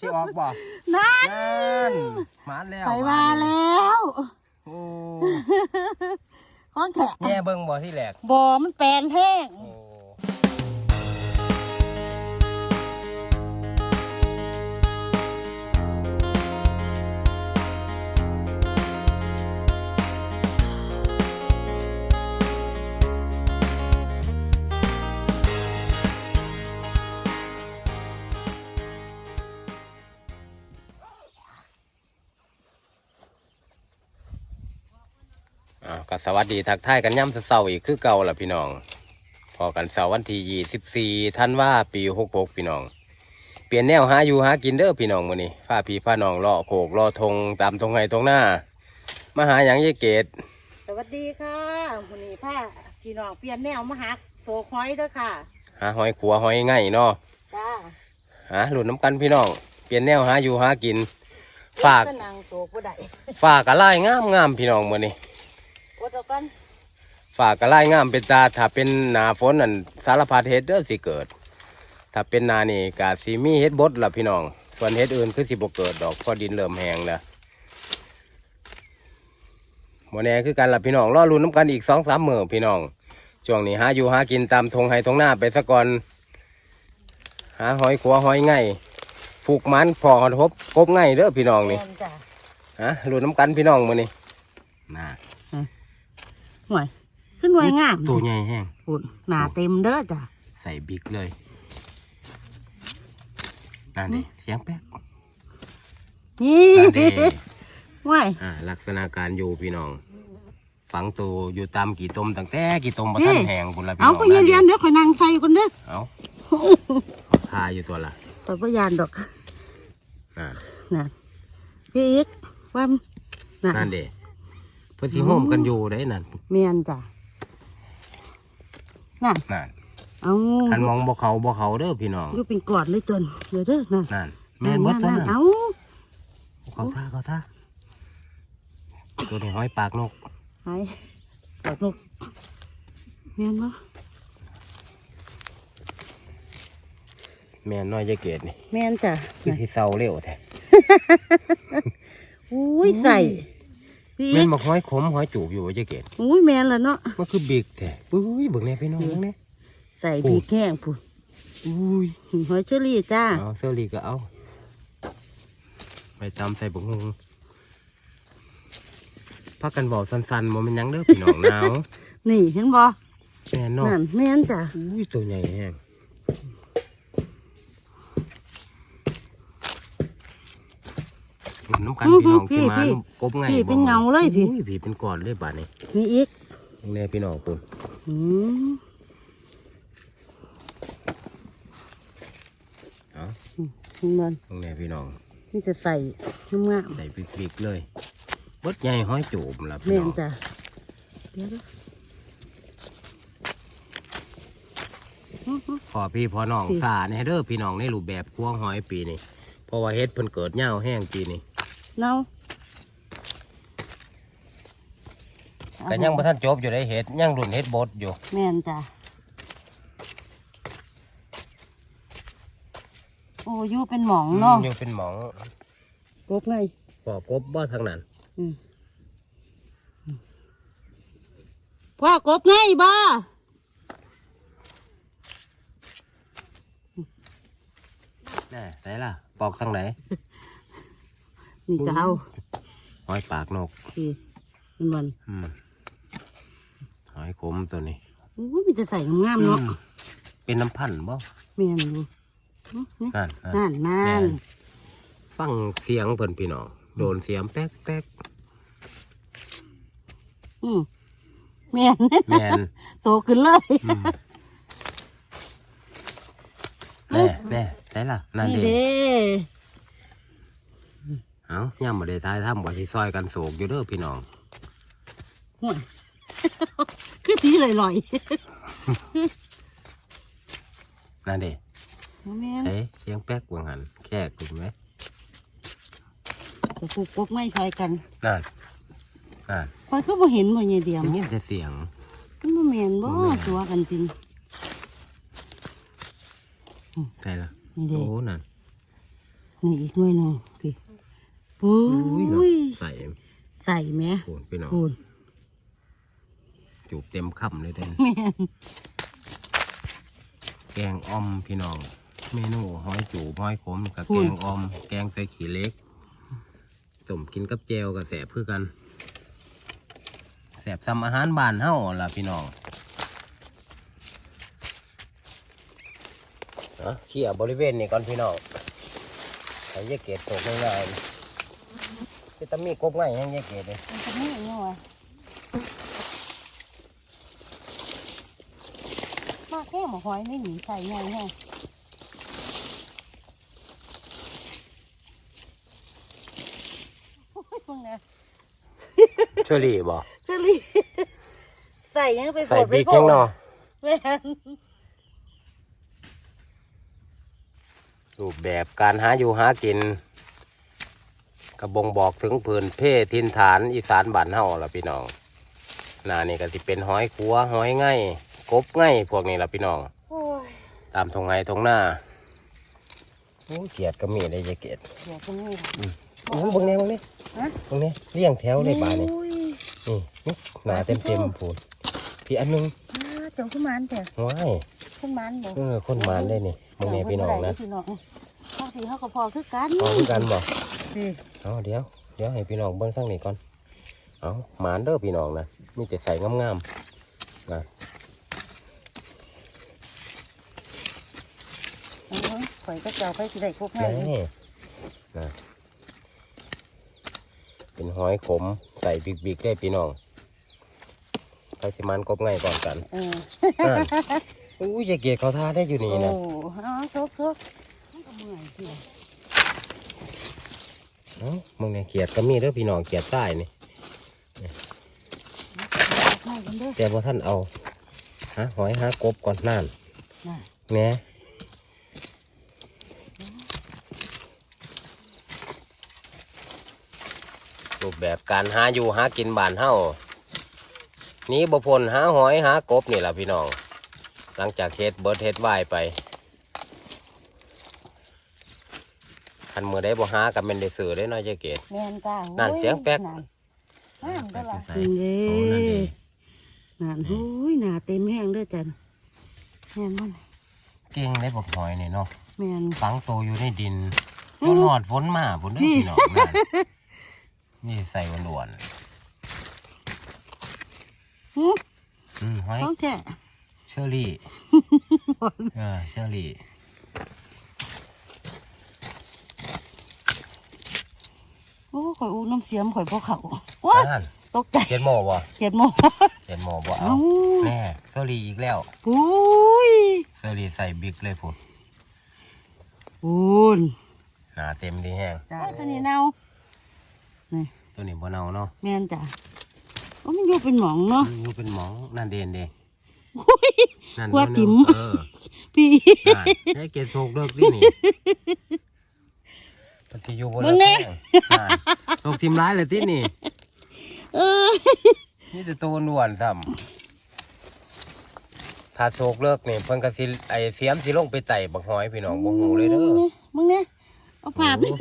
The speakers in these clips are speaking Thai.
สิออกบ่นั่นนั่นมาแล้วไปมาแล้วโอ้ของแขกแง่เบิ่งบ่ที่แหลกบ่อมันแปลนแห้งโอ้ สวัสดีทักทายกันย่ำเสาร์อีกคือเก่าล่ะพี่น้อง พอกันเสาร์วันที่24ธันวาปี66พี่น้อง เปลี่ยนแนวหาอยู่หากินเด้อพี่น้องมื้อนี้พาพี่พาน้องเลาะโขกเลาะทงตามทงไห้ทงหน้ามาหาหยังยายเกดสวัสดีค่ะวันนี้ผ้าพี่น้องเปลี่ยนแนวมาหักโศกหอยเด้อค่ะหาหอยขัวหอยง่ายเนาะจ้าหาหลุดน้ำกันพี่น้องเปลี่ยนแนวหาอยู่หากิน ฝากก็นางโศกบ่ได้ฝากกระไล่งามงามๆพี่น้องมื้อนี้ กดเอากันฝากกระไล่งามเป็นตา ถ้าเป็นหนาฝนนั่นสารพัดเฮ็ดเด้อสิเกิด ถ้าเป็นหนานี่กาสีมีเฮ็ดบดล่ะพี่น้อง ส่วนเฮ็ดอื่นคือสิบ่เกิดดอกเพอดินเริ่มแห้งแล้วโมแน่คือกันล่ะพี่น้องรอรุนน้ำกันอีกสองสามมื้อพี่น้องช่วงนี้หาอยู่หากินตามทงไห้ทงหน้าไปซะก่อนหาหอยขัวหอยไงผูกมันพอทบกบไงเด้อพี่น้องนี่แม่นจ้ะฮะรุนน้ำกันพี่น้องมื้อนี้น่า ห่วยขึ้นหน่วยงามตัวใหญ่แห้งปุ่นหนาเต็มเด้อจ้ะใส่บิ๊กเลยนั่นนี่เสียงแป๊กนี่นั่นเด้ห่วยอ่าลักษณะการอยู่พี่น้อง ฝังตัวอยู่ตามกี่ตมตั้งแต่กี่ตมมาทันแหงคุณละพี่น้เอาองไปเรียนๆเดี๋ยวข่อยนั่งใส่คนเด้อเอาเขาทาอยู่ตัวละข่อยบ่ยานดอกนั่นน่ะพี่อีกว่าน่ะนั่นเด้ เพื่อที่ห่มกันอยู่ได้นั่นเมียนจ้ะน่ะนั่นเอาคันมองบ่เขาบ่เขาเด้อพี่น้องอยู่เป็นกอดเลยจนเดี๋ยวเด้อน่ะนั่นแม่นบ่ตัวนั้นเอาเขาท่าเขาท่าตัวนี้ห้อยปากนกหายกอดลูกเมียนบ่แม่นน้อยยายเกดนี่เมียนจ้ะคือสิเศร้าเร็วแท้อุ้ยใส่ พี่แม่นบอกห้อยขมห้อยจูบอยู่ว่ายายเกดอุ้ยแมนละเนาะมันคือบิ๊กแท้ปุ้ยเบิ่งแน่พี่น้องเบิ่งแน่ใส่พีแข้งพุ่นอุ้ยหอยเชอรี่จ้าเอาเสื้อลีก็เอาไปตำใส่บุงงพักกันบอกสันๆบ่แมันหยังเด้อพี่น้องหนาวนี่เห็นบ่แม่นเนาะนั่นแม่นจ้ะอุ้ยตัวใหญ่แห้ง น้ำกันพี่น้องที่มากบไงพี่เป็นเงาเลยพี่อุ้ยพี่เป็นก้อนเลยบาดนี้มีอีกแน่พี่น้องคุณอืมเอาเห็นมันตรงแน่พี่น้องนี่จะใส่งามใส่บิ๊กๆเลยเบิดใหญ่ห้อยจูบล่ะๆพี่แม่น้นองจ้ะเดี๋ยวเด้อพอพี่พอน้องสิสาเนี่ยเด้อพี่น้องในรูปแบบพวงหอยปีนี้เพราะว่าเฮ็ดเพิ่นเกิดเหย้าแห้งปีนี้ เนาแต่ยังบ่ทันจบอยู่ได้เฮ็ดยังรุ่นเฮ็ดบดอยู่ แม่นจ้ะโอ้อยู่เป็นหมองเนาะอยู่เป็นหมองกบไงปอบกบบ่ทางนั้นอืมพ่อกบไงบ้าแน่ไหนล่ะ ปอกทางไหน นี่ก็เอาหอยปากนกสิมันมันอืมหอยขมตัวนี้โอ้ยมันจะใส่งามๆเนาะอืมเป็นน้ำพันธุ์บ่เมียนอยู่อื้อนี่นั่นนั่นนั่นนั่นฟังเสียงเพิ่นพี่น้องโดนเสียงแป๊กแป๊กอืมเมียนแม่นโตขึ้นเลยอืมแน่แน่ไหนล่ะนั่นนี่เด้เด้ เอาย่ำมาได้ทายทำว่าสิซอยกันโศกอยู่เด้อพี่น้องห่วยคือทีลอยนั่นเด้ๆเมียนเอ๊ะเสียงแป๊กวังหันแค่คุณไหมจะปลูกกบไม่ใช่กันนั่นนั่นคอยก็บ่เห็นบ่เนี่ยเดียวได้ยินแต่เสียงมันบ่แม่นบ่บ่แม่นตัวกันจริงใช่ละนี่เด้โอ้นั่นนี่อีกหน่วยหนึ่งพี่ ปุ้อุ้ยเนาะยใส่ใส่ไหมปูนพี่น้องปูนจูบเต็มคำเลยเด้อแม่นแกงอ่อมพี่น้อง เมนูหอยจูบหอยขมกับแกงอ่อม แกงใส่ขี้เหล็กต้มกินกับแจวกับแสบเพื่อกันแสบซ้ำอาหารบ้านเฮาล่ะพี่น้องเนาะเขี่ยบริเวณนี้ก่อนพี่น้องให้ยายเกดตกง่ายๆ จะต้องมีกบง่ายให้ยายเกดเลยมันจะนี่ยังวะมากแค่หมอหอยไม่หนีใส่ไงแห้งโอ้ยพวกนี้เชอรี่บ่เชอรี่ใส่ยังไปใส่โผล่ไปปีกโผล่แข้งเนาะแม่นรูปแบบการหาอยู่หากิน กระบงบอกถึงพื้นเพทินฐานอีสานบ้านเฮาล่ะพี่น้องหนานี่ก็สิเป็นหอยขัวหอยไง่กบไง่พวกนี้ล่ะพี่น้องโอ้ยตามทงไห้ทงหน้าโอ้ยเกียดก็มีได้ยายเกียดเดี๋ยวตรงนี้โอ้ยเบิ่งแน่เบิ่งนี่ฮะเบิ่งนี่เลี้ยงแถวเลยบานี่โอ้ยนี่นี่หนาเต็มเต็มๆพูนพี่อันหนึงอ่าเจ้าขึ้นมันแต่ว้ายขึ้นมันบ่เออคนหมานได้นี่เบิ่งนี่พี่น้องนะ พ่องข้าวสีเขาก็พอคือกันพอคือกันบ่นี่เอาเดี๋ยว เดี๋ยวให้พี่น้องเบิ้งข้างนี้ก่อน เอาหมานเด้อพี่น้องนะมีแต่ใส่งามๆนะเอยข่อยก็เจ้าไปสิได้ครบง่ายนี่นะเป็นหอยขมใส่บิ๊กๆได้พี่น้องใครสิมันกบง่ายก่อนกันอู้ยเกลียดเขาท่าได้อยู่นี่นะเอาชกชกมันก็ เมื่อยพี่เอ้ามึงเนี่ยเกลียดก็มีเด้อพี่น้องเกลียดใต้นี่ไม่กันเด้อแต่ว่าท่านเอาหาหอยหากบก่อนนั่นน่ะแหน่รูปแบบการหาอยู่หากินบ้านเฮาหนี้บ่พลหาหอยหากบนี่ล่ะพี่น้อง หลังจากเฮ็ดเบิดเฮ็ดไหวายไป คันมือได้บ่หากับแม่นได้ซื้อได้เน้อยเจ๊เกดแม่นจ้านั่นโอ้เสียงแป๊กนั่นนั่นเด้อล่ะใส่โอ้นั่นเองนั่นโอ้ยหนาเต็มแห้งเด้อจันแม่นบ่นเก่งได้บอกหอยนี่เนาะแม่น ฝังตัวอยู่ในดินอืฝมนหอดฝนมาฝนเด้อพี่น้องนั่นนี่ใส่หวานหึๆอืมหอย ของแท้เชอรี่ เออเชอรี่ โอ้ข่อยอู้น้ำเสียมข่อยพวกเขาว้านั่นตกใจเขียนโมบ่เขียดโมเขียนโมบ่เอ้าเอาแน่เชอรี่อีกแล้วอุ้ยเชอรี่ใส่บิ๊กเลยพุ่นปูนหนาเต็มดีแห้งจ้าตัวนี้เน่านี่ตัวนี้บ่เน่าเนาะแม่นจ้ะโอ้มันอยู่เป็นหมองเนาะ มันอยู่เป็นหมองนั่นเด่นเด้นั่นว่าติ๋ม เออพี่ นั่นได้เกศโศกเลิกดินี่ ปฏิอยู่บนมึงแน่โศกทีมร้ายเลยที่นี่เออนี่แต่ตัวน่วนซ้ำถ้าโศกเลิกนี่เพิ่นก็สิไอเสียมสิลงไปไต่บักหอยพี่น้องบ่ฮู้เลยเด้อมึงเนี่ยเอาผ้าไปโอ้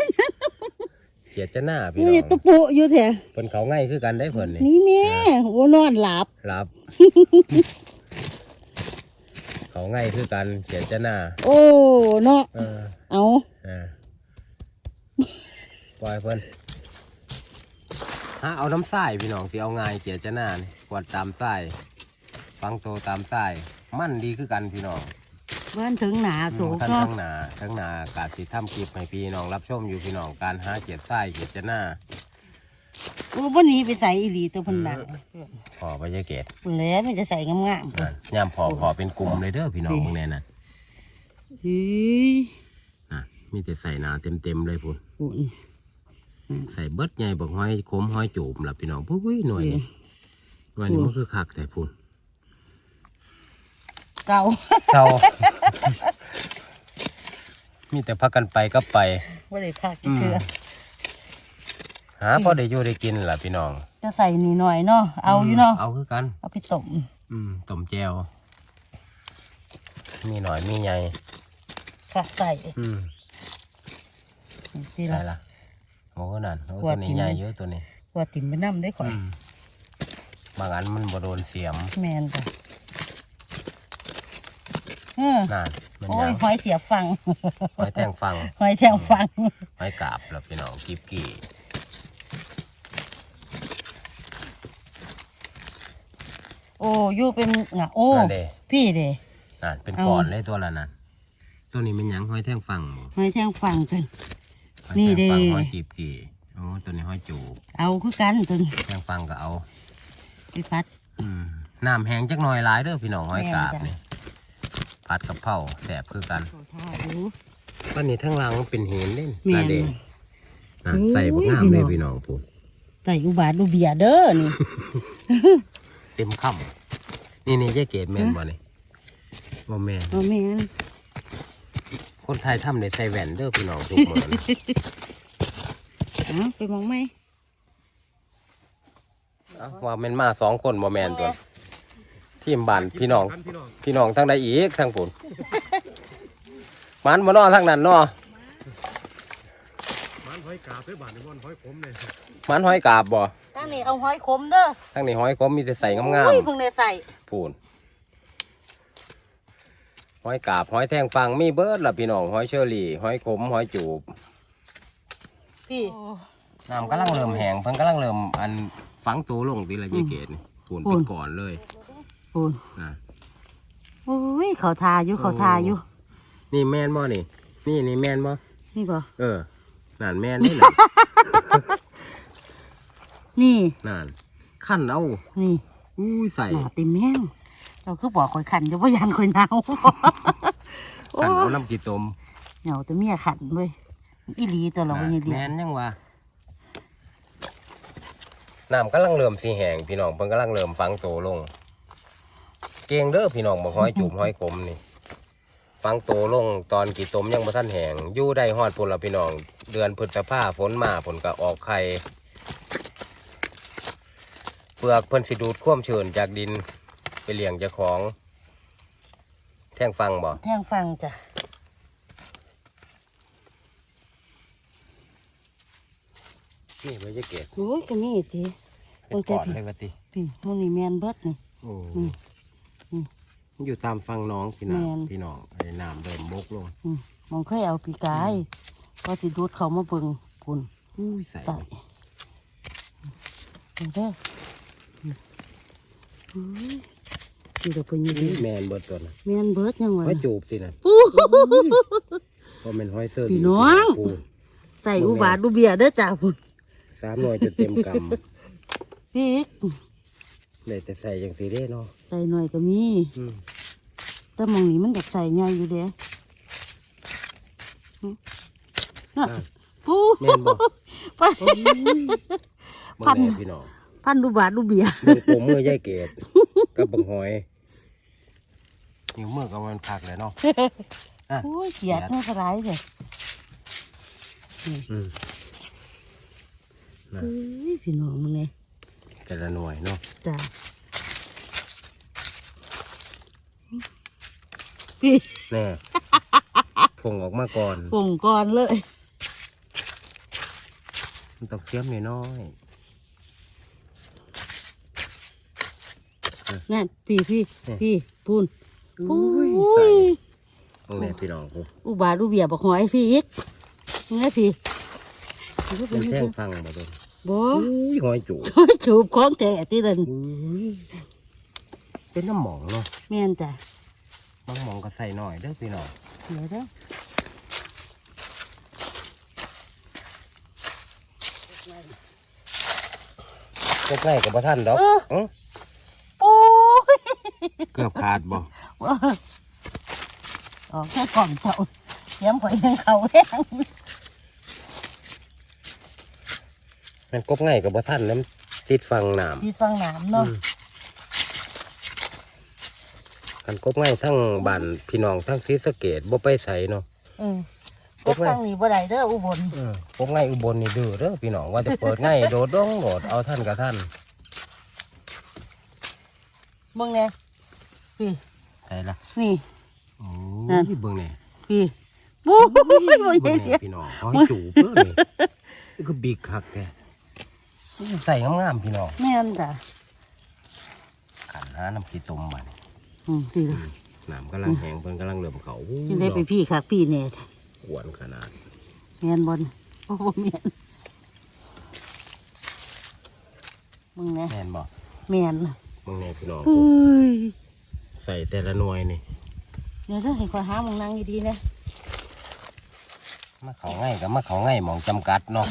เขียดจะหน้าพี่มึงน้อเนี่ยงตะปุอยู่แถวเพิ่นเขาง่ายคือกันได้เพิ่นนี่นี่แม่โอ้นอนหลับรับ เขาง่ายคือกันเขียดจะหน้าโอ้เนาะเออเอา เออ ปล่อยเพิ่นฮะเอาน้ำทรายพี่น้องที่เอาง่ายเขียดจะหน้านี่กวาดตามทรายฟังโตตามทรายมั่นดีคือกันพี่น้องเบิ้นถึงหนาโศกทั้งเนาะทั้งหนาทั้งหนากาสิทำคลิปให้พี่น้องรับชมอยู่พี่น้องการหาเขียดทรายเขียดจะหน้าโอ้วันนี้ไปใส่อีหลีตัวเพันหนักพอไปยายเกตแล้วมันจะใส่งามนั่นย่ามพอพอเป็นกลุ่มเลยเด้อพี่น้องพวกนี้น่ะๆเฮ้ยน่ะมีแต่ใส่หนาเต็มเต็มๆเลยพุ่น อุ่น ใส่เบิดใหญ่บอกห้อยโคมห้อยจูบล่ะพี่น้องพุ้ยหน่วยนี่หน่วยนี้มันคือคักแต่พุ่นเก่าเจ้ามีแต่พักกันไปก็ไปไม่ได้พักเชื่อหาพอได้อยู่ได้กินล่ะพี่น้อง จะใส่นี่หน่อยเนาะเอาอยู่เนาะเอาคือกัน เอาไปต้มอืมต้มแจวมีหน่อยมีใหญ่ค่ะใส่อืมที่ใช่ละละ โอ้นั่นโอ้กว่าตัวกินี้นใหญ่เยอะตัวนี้ว่าติ่มไปน้ำได้ข่อยอืมบางอันมันบ่โดนเสียม แมนจ้ะเออนั่นมันโอ้ยัยงหอยเสียบฟัง หอยแทงฟังหอยแทงฟัง หอยกาบแล้วพี่น้องกิบกี่โอ้อยู่เป็นงะโอ้ นั่นเด้พี่เด้ นั่นเป็นเอา ก่อนเลยตัวละนั่นตัวนี้มันหยังหอยแทงฟังบ่หอยแทงฟังเพิ่ นหอยนี่แทงฟังเด้หอยกีบกี่โอ้ตัวนี้หอยจูบเอาคือกันตัวนี้แทงฟังก็เอา ไปพัด อืมน้ำแห้งจักหน่อยหลายเด้อพี่น้องหอยกาบแม่นจ้ะ นี่ผัดกับเผาแสบคือกันเขาท่าดู ตอนนี้ทั้งหลังมันเป็นเห็นเล่นแม่นนั่นเด้นะโอ้ยใส่บักงามเลยพี่พี่น้น้อองงพูดใส่อุบาทดูเบียร์เด้อนี่ เต็มคำนี่นี่ยายเกดแม่นบ่นี่บ่แม่น โอ้แม่น คนไทยทำได้ใส่แว่นเด้อพี่น้องทุกมื้อนะเอาไปมองไหมเอ้าว่าแม่นมาสองคนบ่แม่นตัวทีมบ้านพี่น้อง พี่น้องทางใดอีกทางปุ่นมันบ่นอทางนั้นเนาะมันหอยกาบไปบาดในบอนหอยขมเลยมันหอยกาบบ่ตั้งนี้เอาหอยขมเด้อทางนี้หอยก็มีแต่ใส่งามอุ้ยเพิ่งได้ใส่ๆพูน หอยกาบหอยแทงฟังมีเบิดล่ะพี่น้องหอยเชอรี่หอยขมหอยจูบพี่น้ำกำลังเริ่มแห้งเพิ่นกำลังเริ่มอันฝังตัวลงทีละยี่เกตนี่ปูนเป็นก่อนเลยปูนนะโอ้ยเขาทาอยู่เขาทาอยู่ นี่แม่นบ่นี่ นี่นี่แม่นบ่นี่บ่เออนั่นแม่นนี่น่ะนี่นั่นขั้นเอานี่อุ้ยใส่หนาเต็มแห้ง เราคือบอกข่อยขันจะว่ายันข่อยหนาวโอ้ขั้นเอายน้ำกี่ตมเหงาแต่เมียขันเลยอีหลีตัวเราน่ะไม่เรียแม่นนยังวะน้ำกำลังเริ่มสีแห้งพี่น้องเพิ่นกำลังเริ่มฝังตัวลง เก่งเด้อพี่น้องบ่ห้อยจูบห้อยกลมนี่ฝังตัวลงตอนกี่ตมยังบ่ทันแห้งอยู่ได้ฮอดพุ่นละพี่น้อง เดือนพฤษภาฝนมาฝนก็ออกไข่เปลือกเพิ่นสิดูดความชื้นจากดิน ไปเลี้ยงเจ้าของ แท่งฟังบ่แท่งฟังจ้ะนี่ไว้จะเกตโอ้ยก็นี่ทีเป็นก่อนเลยว่าติพี่มันนี่แมนเบิดนี่ โอ้อืมอืมมันอยู่ตามฟังน้องพี่น้องแม่น พี่น้องไอ้น้ำเริ่มบกลงอืมมองเคยเอาปีกายก็สิดูดเขามาเบิ่งปุ่นอุ้ยใส่ใส่เดี๋ยวเด้ออืมอุ้ย นี่เดี๋ยวไปนี่ดิแมนเบิดตัวนะแมนเบิดยังไงห้อยจูบสินะปู้เพราะมันห้อยเสื้อพี่น้องปูใส่อุบาทดูเบียร์เด้อจ้าพุ่นสามหน่วยจะเต็มกพี่อีกำเลยแต่ใส่อย่างสีเด้เนาะใส่หน่อยก็มีอืมแต่หมองนี้มันอยากใส่ใหญ่อยู่เด้หึน่ะปูแม่นบอกไปเมื่พัอนแม่พี่น้องพันดูบาทดูเบียร์เบิ่งโปมมือย่ายเกดกับบังหอย นิ้วมือกับมันพักเลยเนาะ อะโอ้ยเกลียดน่ากระไรเลยอืมน่ะเฮ้ยพี่น้องมึงไงแต่ละหน่วยเนาะจ้าพี่แน่พงออกมาก่อนป่งก่อนเลยมันต้องเสียมน้อยนั่นพี่พี่เอ๊ะพี่ปูนๆปุ้ อุ้ยใส่ยตรงนี้พี่น้องผมอุบาทดูเบียร์บอกหอยพี่อีกมึงไงพี่มันแท่งฟังมาเลยบ่อุ้ยหอยจูบจูบของแต่ที่นั่นอุ้ยเป็นน้ำหมองเนาะแม่นจ้ะบางหมองก็ใส่หน่อยเด้อพี่น้องเดี๋ยวเด้อใกล้ๆกับพระท่านดอกอื้อโอ้ยเกือบขาดบ่ว้า ออกแค่กล่องเจ้าเสียมข่อยยังเขาแห้งมันกบง่ายกับพระท่านน้ำติดฟังน้ที่ฟังน้ำเนาะำกันกบง่ายทั้งบ้านพี่น้องทั้งศรีสะเกดบ่ไปใส่เนาะอืมก็ฟังนี่บ่ได้เด้ออุบลกบง่ายอุบลนี่ดื้อเด้อพี่น้องว่าจะเปิดง่ายโดดดงโดดเอาท่านกับท่านมึงเนี่ยพี่ใส่ละนี่ โอ้นั่น ยเบิ่งนี่พี่โอ้ยบ่เบิ่งใหญ่แน่เดียวพี่น้องหอยจูบเด้อนี่นี่ก็บิ๊กคักแท้นี่ใส่งามๆพี่น้องแม่นจ้ะขันหาน้ำขี้ต้มบัดนี้อืมดีละน้ำกำลังแห้งเพิ่นกำลังเริ่มเขายังได้ไปพี่คักพี่แน่หวานขนาดแม่นบ่นโอ้บ่แม่นมึงนะแม่นบ่แม่นมึงแน่พี่น้องเฮ้ย ใส่แต่ละหน่วยนี่เดี๋ยวเด้อให้ข้อยหามึงนั่งดีๆนะมาเขาง่ายกับมาเขาง่ายหมองจำกัดเนาะ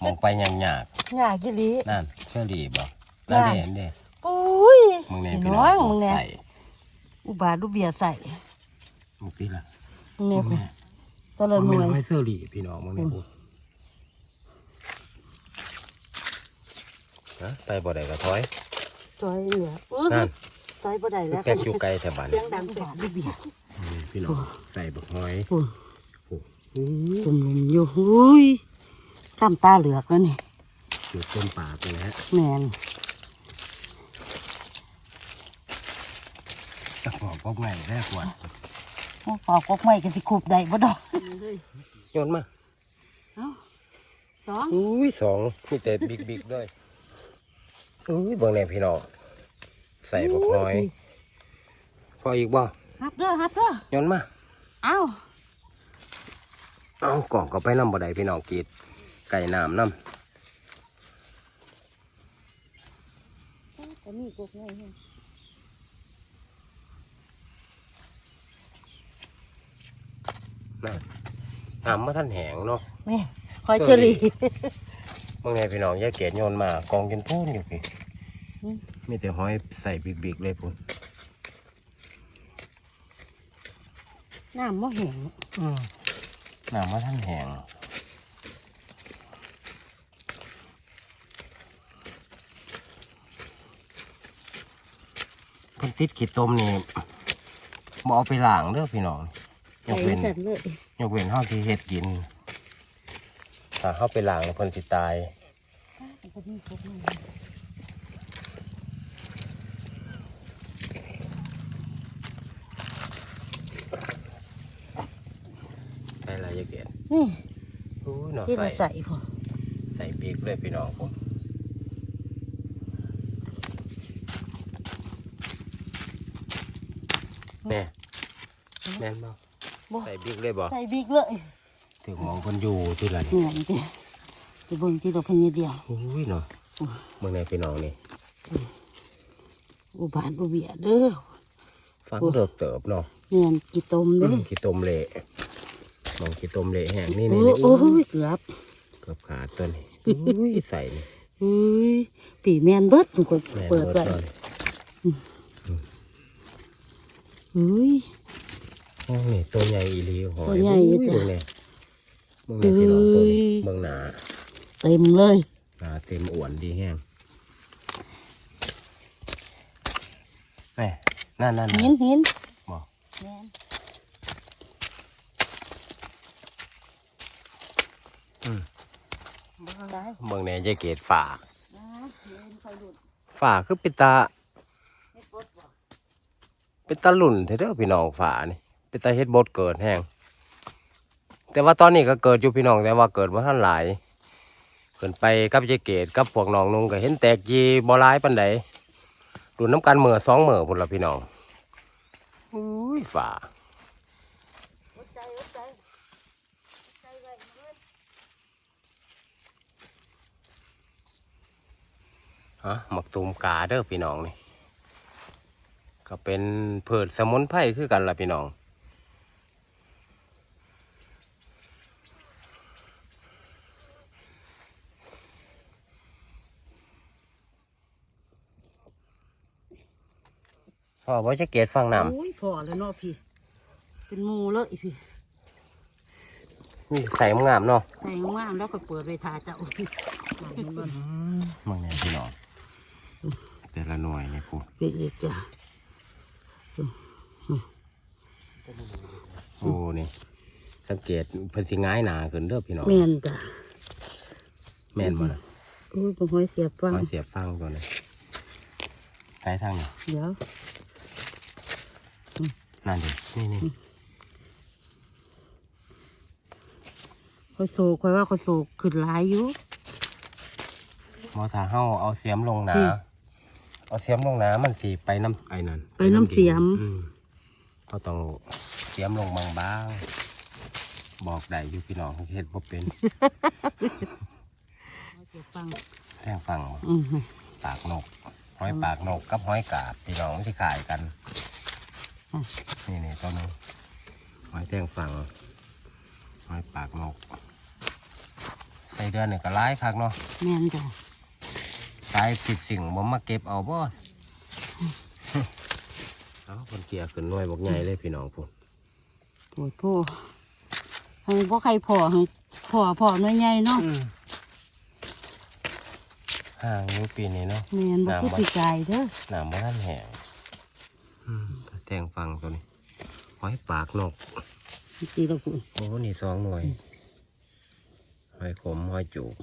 หมองไปยังยากง่ายกิลีนั่นเชื่อดีบ่นั่นเด่นเด้โอ้ยมึงแน่พี่พี่น้น้อองงมึงแน่ใส่อุบาทรูเบียร์ใส่มึงตีละมึงแน่มึงแน่ตัวละหมึน่งวยไม่เสื้อดีพี่น้องมึงแน่กูฮะไปบ่ได้ก็ถอยตัวเหลือเออนั่น ต่อยบ่ได้แล้วแกกอยู่ไกลแถวบ้านเสียงดังอุบาทรูเบียร์นี่พี่น้องใส่บักหอยโอ้ยโอ้โหตุ่มๆอยู่หุ้ยข้ามตาเหลือกแล้วนี่อยู่ต้นป่าไปแล้วแมนตะขอบพวกไงแรกวันโอ้ปอกกกไม่กันสิคูบได้บ่ดอกโยนมาเอ้าสองอุ้ยสองมีแต่บิ๊กบิ๊กๆด้วยอุ้ยเบิ่งแน่พี่น้อง ใส่บักหอย พออีกบ่ฮับเด้อฮับเด้อโยนมา เอ้าเอากล่องก็ไปน้ำบ่ได้พี่น้องกรีดไก่น้ำน้ก็มีกกไงำนั่นน้ำมาท่านแหงเนาะแม่คอยเชอรี่เมื่อไงพี่น้องแยกเกศโยนมากองกินพูนอยู่พี่อื มมีแต่หอยใส่บิ๊กๆเลยพุ่นน้ำมะแห้งน้ำมาท่านแหงเพิ่นติดขีดต้มนี่บ่เอาไปล้างเด้อพี่น้องยใส่กเว้นเสร็จเลยยกเว้นเฮาที่เฮ็ดกินถ้าเฮาไปล้างแล้วเพิ่นสิตาย ก็มีกกไง ใส่หลายอยางเกศ นี่ โอ้ยเนาะที่ใส่เราใส่พอใส่บิ๊กเลยพี่น้องผมแน่แน่นบ่บ่ใส่บิ๊กเลยบ่ใส่บิ๊กเลยถึงมองคนอยู่ที่ไรเหมือนจ้ะจะเบิ่งที่เราเพิ่นนิดเดียวโอ้ยเนาะเมื่อไงพี่น้องนี่อุบาทอุเบียเด้อฟังเดือกเติบเนาะแม่นกี่ต้มเด้อขี้ต้มเละ มองขี้ต้มเละแห้งนี่โอ้นี่นี่โอ้ยเกือบเกือบขาดตัวนี้อุ้ยใส่นี่เฮ้ยปีแมนเบิดมันก็แม่นเปิดหมไว้เลยเฮ้ย โอ้นี่ตัวใหญ่อีหลีหอยตัวใหญ่อยู่จ้ะเบิ่งเนี่ยเบิ่งเนี่ยพี่น้องตัวนี้เอ้ย เบิ่งหนาเต็มเลยหนาเต็มอ้วนดีแห้งแม่นั่นนั่นหินหินบอกแม่น อืม บ่ ได้เบิ่งเนี่ยจะเกตฝ่านะเห็นไฟหลุดฝ่าคือเป็นตาไม่ปลดบ่เป็นตาหลุ่นเถอะเด้อพี่น้องฝ่านี่เป็นตาเฮ็ดบดเกิดแห้งแต่ว่าตอนนี้ก็เกิดอยู่พี่น้องแต่ว่าเกิดว่าท่านหลายเกินไปกับเจเกตกับพวกน้องนุงก็เห็นแตกยีบ่ร้ายปันใดดูน้ำกันเมื่อสองเมื่อพุ่นละพี่น้องอุ้ยฝ่า อดใจอดใจอดใจไว้เว้ย ฮะหมักตูมกาเด้อพี่น้องนี่ ก็เป็นเพิดสมุนไพรคือกันล่ะพี่น้องพ่อว่าจะเกตฟังน้โอ้ยพอแล้วเนาะพี่ เป็นหมูเลยพี่ำนี่ใส่งามเนาะใส่งามแล้วก็เปิดไว้ทาเจ้าเห็นบ่มึงไงพี่น้อง แต่ละหน่วยเนี่ยกูเป็นอีกจ้ะโอ้นี่สังเกตเพิ่นสิง่ายหนาขึ้นเด้อพี่น้องแม่นจ้ะแม่นบ่ล่ะโอ้ยบ่ห้อยเสียบฟังมาเสียบฟังตัวนี้ใช้ทางนี้เดี๋ยวนั่นดินี่นี่อยโศกคอยว่าคอยโศกขึ้นหลายอยู่หมอถ้าเฮาเอาเสียมลงหนาอืม เอาเสียมลงหนามันสิไปน้ำไอ้นั่นไปน้ำเสียม อืเขาต้องเสียมลงบางๆบอกได้อยู่พี่น้องเฮ็ดบ่เป็นฟังแท่งฟังบ่อืมปากนกหอยปากนกกับหอยกาบพี่น้องที่ขายกันอืมนี่นี่ตัวหนึงหอยแท่งฟังหอยปากนกใส่เดือนหนึ่งก็ร้ายคักเนาะแม่นจ้ะ สายผิดสิ่งบ่มาเก็บเอาบ่เอาคนเกียร์ขึ้นหน่วยบอกใหญ่เลยพี่น้องพุ่นปวดโพให้พ่อใครพอให้พอพอน้อยใหญ่เนาะห่างอยู่ปีนี้เนาะแม่นบ่น้ำคือบ่สิไกลเด้อน้ำบ่ทันแห้งแทงฟังตัวนี้หอยปากนกสิเราพุ่นโอ้นี่สองหน่วยหอยขมหอยจูบ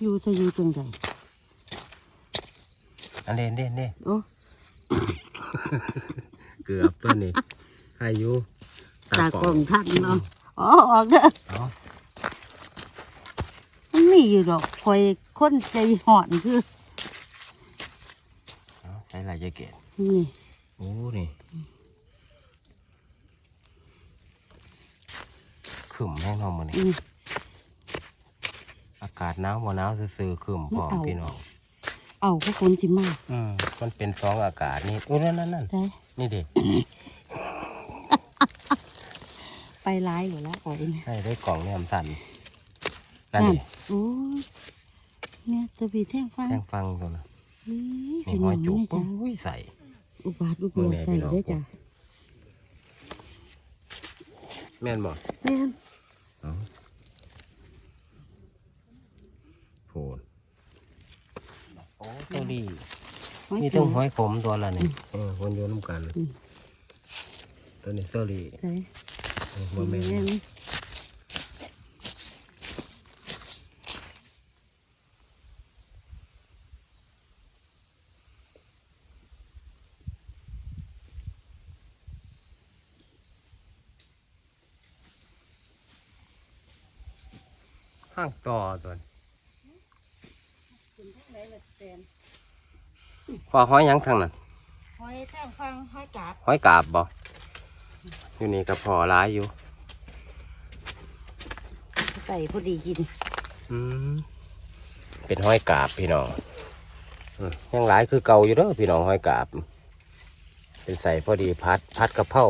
อยู่จะอยู่จังไดอันเด่นเด่นเด่นโอ้เกือบตัวนี้ให้อยู่ตากล้องทันเนาะอ๋อออกเด้อเอามันมีอยู่ดอกคอยคนใจห่อนคือเอาใช้ลายยายเกศนี่โอ้นี่ขึ้มแห้งเนองมันนี่อืมอากาศหนาวบ่หนาวซื่อๆขึ้มพร้อมไม่เอาพี่น้องเอาก็คนสิมาอืมมันเป็นสองอากาศนี่อุ้ยนั่นนั่นนั่นได้นี่เด็กไปร้ายอยู่แล้วอ่อยเนี่ยให้ได้กล่องเนี่ยมนสันนั่นดิโอ้ยเนี่ยตัวบีแท่งฟังแท่งฟังตัวนะนี่นี่พี่หน้ออยงจุกนี่จ้ะอุ้ยใส่อุบาทอุบเบียใส่ด้วยจ้ะแม่นบ่แม่น เอาโผล่โอ้ตัวดีหอยนี่จุต้องกหอยขมตัวละนี่เออวนโยนน้ำกันอืมตัวนี้เซอรี่ใส่เออบ่แม่น แม่น ห้างต่อตัวนี้ พอหอยหยังทางนั้นหอยแท่งฟังหอยกาบหอยกาบบ่อยู่นี่ก็พอร้ายอยู่ ใส่พอดีกินอืมเป็นหอยกาบพี่น้องอืมยังหลายคือเก่าอยู่เด้อพี่น้องหอยกาบ เป็นใส่พอดีพัดพัดกะเพรา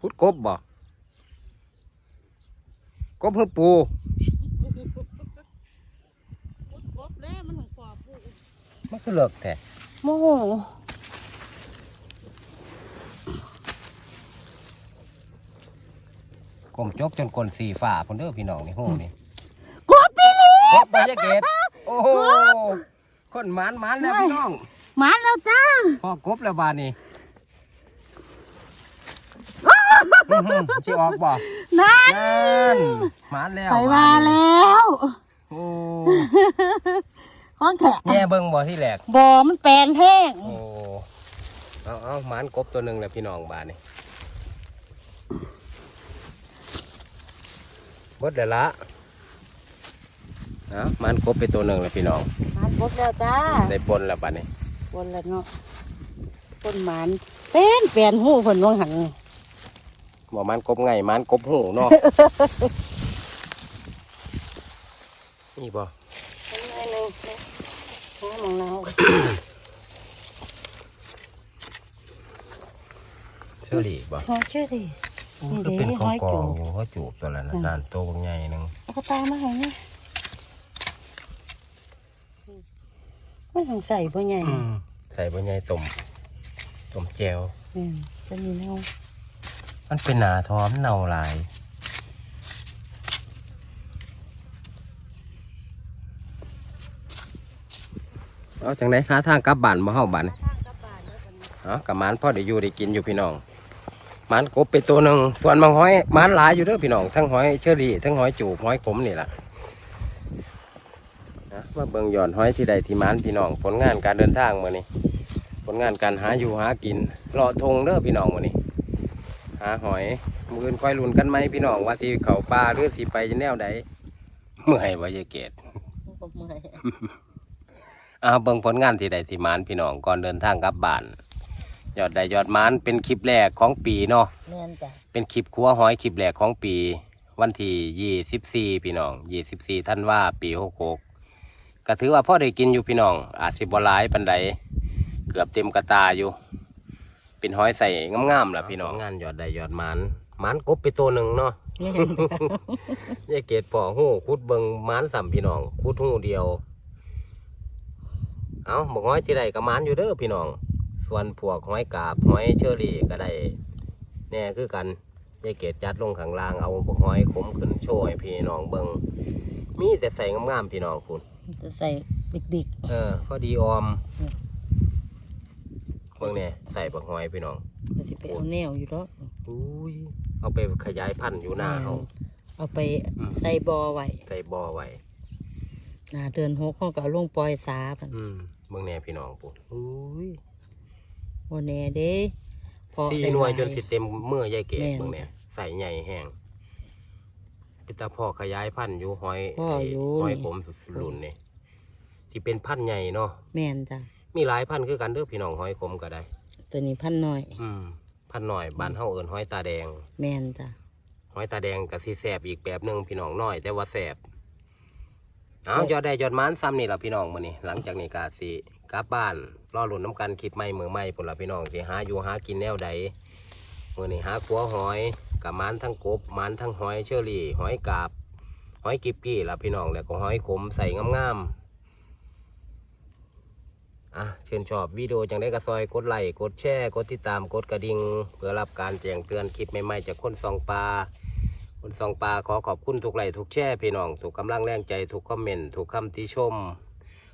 พุดกบบ่กบเพื่อปู กบแล้วมันของปอบปู มันก็เลิกแต่โมโหกลมจกจนกลนสีฝ่าพุ่นเด้อพี่น้องนี่โหนี่กบปีนี้กบใบยะเกตโอ้โหคนหมานหมานแล้วพี่น้องหมาแล้วจ้าพอกบแล้วบานนี่อื้อหือสิออกบ่นั่นนั่นหมานแล้วไปมาแล้วโอ้ ของแขกแง่เบิ่งบ่ที่แหลกบ่อมันแปลนแห้งโอ้เอาเอาหมานกบตัวหนึ่งแล้วพี่น้องบานนี่เบดเดี๋ยวละเอาหมานกบไปตัวหนึ่งแล้วพี่น้องหมันกบแล้วจ้าได้ปนแล้วบานนี่บนแล้วเนาะคนหมันเป็นแปลนหูเพิ่นวงหันบ่หมานกบไงหมานกบหูเนาะนี่บ่ เป็นไงหนึ่งน้ำ มองน้เชอรี่บ่ำหอยเชื่อดิ นี่ก็เด้เป็นของหอยกจูอบงเขาจูบตัวละนะอืม ด้านโตวใหญ่หนึ่งเอากระตามาให้เนี่ยมันทางใส่พ่อใหญ่ใส่บะใหญ่ต้มต้มแจวอืมจะมีเน่ามันเป็นหนาท้อมเน่าหลาย เอาจังไดหาทางกลับบ้านมาเฮาบ้านเอ๋กับมันพ่อได้อยู่ได้กินอยู่พี่น้องมันกบไปตัวหนึ่งส่วนบางหอยมันหลายอยู่เด้อพี่น้องทั้งหอยเชอรี่ทั้งหอยจูบหอยขมนี่แหละนะมาเบิ่งย่อดหอยที่ใดที่มันพี่น้อง ผลงานการเดินทางมื้อนี้ ผลงานการหาอยู่หากินเลาะทงเด้อพี่น้องวันนี้ หาหอยมือนค่อยลุ้นกันไหมพี่น้องว่าที่เขาปลาหรือที่ไปแนวใดเมื่อยว่ยายเกตเมื่อย อ่าเบิ่งผลงานที่ใดที่หมานพี่น้องก่อนเดินทางกลับบ้าน ยอดใดยอดหมานเป็นคลิปแรกของปีเนาะแม่นจ้ะเป็นคลิปครัวหอยคลิปแรกของปี วันที่ยี่สิบสี่พี่น้องยี่สิบสี่ท่านว่าปีหกหกก็ถือว่าพ่อได้กินอยู่พี่น้อง อาจสิบหลายปันใดเกือบเต็มกระตาอยู่ เป็นหอยใส่งามๆล่ะพี่น้องงานยอดใดยอดหมานหมานกบไปตัวหนึ่งเนาะ แม่นจ้ะ ยายเกดปอหูคุดเบิงหมานสัมพี่น้องคุดหูเดียว เอาบอกห้อยที่ใดก็หมานอยู่เด้อพี่น้อง ส่วนพวกห้อยกาบห้อยเชอรี่ก็ได้แน่คือกันยายเกดจัดลงข้างล่างเอาพวกห้อยขมขึ้นโชว์ให้พี่น้องเบิงมีแต่ใส่งามๆพี่น้องคุณจะใส่บิ๊กเออพอดีออมอืมเบิ่งเนี่ยใส่บักห้อยพี่น้องๆก็สิไปเอาแนวอยู่ดอกอุ้ยเอาไปขยายพันธุ์อยู่หน้าเขา เอาไปอืม ใส่บอไว้ใส่บ่อไว้หน้าเดือนหกเขาก็เอาลงปล่อยสาพันอืม เบิ่งแน่พี่น้องปุ่นอุ้ยโอแน่เด้พอสี่ได้หน่วยลาจนสิเต็มเมื่อยายเกศแม่นเบิ่งเนี่ยใส่ใหญ่แห้งเป็นตาพ่อขยายพันธุ์อยู่หอยพ่ออยู่หอยนี่ ผมสุดรุ่นนี่ที่เป็นพันธุ์ใหญ่เนาะแม่นจ้ะมีหลายพันธุ์คือกันเด้อพี่น้องหอยขมก็ได้ ตัวนี้พันหน่อย อืมพันธุ์หน่อยบ้านเฮาเอิ้นหอยตาแดง แม่นจ้ะหอยตาแดงกับสีแสบอีกแบบหนึ่งพี่น้องน้อย แต่ว่าแสบ เอายอดได้ยอดหมันซ้ำนี่ละพี่น้องมื้อนี้หลังจากนี้ก็สิกลับบ้านรอลุ้นน้ำกันคลิปใหม่มือใหม่พุ่นละพี่น้องสิหาอยู่หากินแนวใดมื้อนี้หาขัวหอยกับมันทั้งกบมันทั้งหอยเชอรี่ หอยกาบ หอยกิบกี้ละพี่น้องแล้วก็หอยขมใส่งามๆอะเชิญชอบวิดีโอจังได้กระซอยกดไลค์กดแชร์กดติดตามกดกระดิ่งเพื่อรับการแจ้งเตือนคลิปใหม่ๆจากคนซองปลา คนสองปลาขอขอบคุณทุกไลค์ทุกแช่พี่น้องทุกกำลังแรงใจทุกคอมเมนต์ทุกคำติชม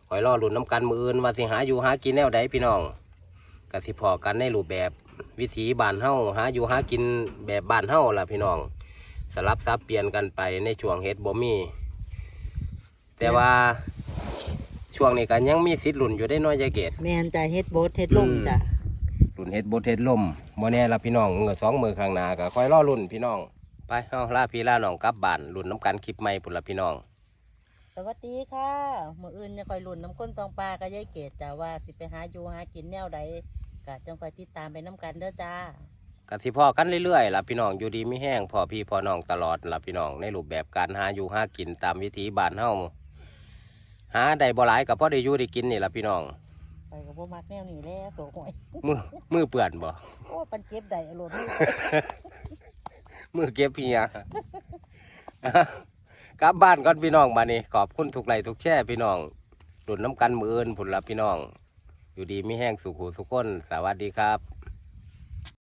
หอยรอหลุนน้ำกันมืออื่นว่าสิหาอยู่หากินแนวใดพี่น้องกสิพอกันในรูปแบบวิถีบ้านเฮาหาอยู่หากินแบบบ้านเฮาล่ะพี่น้อง สลับซับเปลี่ยนกันไปในช่วงเฮ็ดบ่มีแต่ว่าช่วงนี้กันยังมีสิทธิ์หลุนอยู่ได้น้อยใจเกตแม่นจ้ะเฮ็ดโบสเฮ็ดลมอืมจ้ะ หลุนเฮ็ดบดเฮ็ดลมบ่แน่ละพี่น้องเงือสองมือข้างหน้าก็คอยรอลุ่นพี่น้อง ไปเฮาลาพี่ลาน้องกลับบ้านหลุนน้ำกันคลิปใหม่พุ่นละพี่น้อง สวัสดีค่ะมื้ออื่นจะคอยลุ่นน้ำก้นตองปลากับยายเกดจ้ะว่าสิไปหาอยู่หากินแนวใดก็จังคอยติดตามไปน้ำกันเด้อจ้ากสิพอกันเรื่อยๆล่ะพี่น้องอยู่ดีไม่แห้งพอพี่พอน้องตลอดล่ะพี่น้องในรูปแบบการหาอยู่หากินตามวิถีบ้านเฮาหาได้บ่หลายก็พอได้อยู่ได้กินนี่ล่ะพี่น้องไปกับพวกมักแนวนี้แหล้วโสหวยมือมือเปื่อนบ่โอ้ปันเก็บได้อรมณ์ มือเก็บเพียกลับบ้านก่อนพี่น้องมานี่ขอบคุณทุกไลทุกแช่พี่น้องดุนน้ำกันมืออื่นผุนละพี่น้อง อยู่ดีไม่แห้งสุขุสุขคนสวัสดีครับ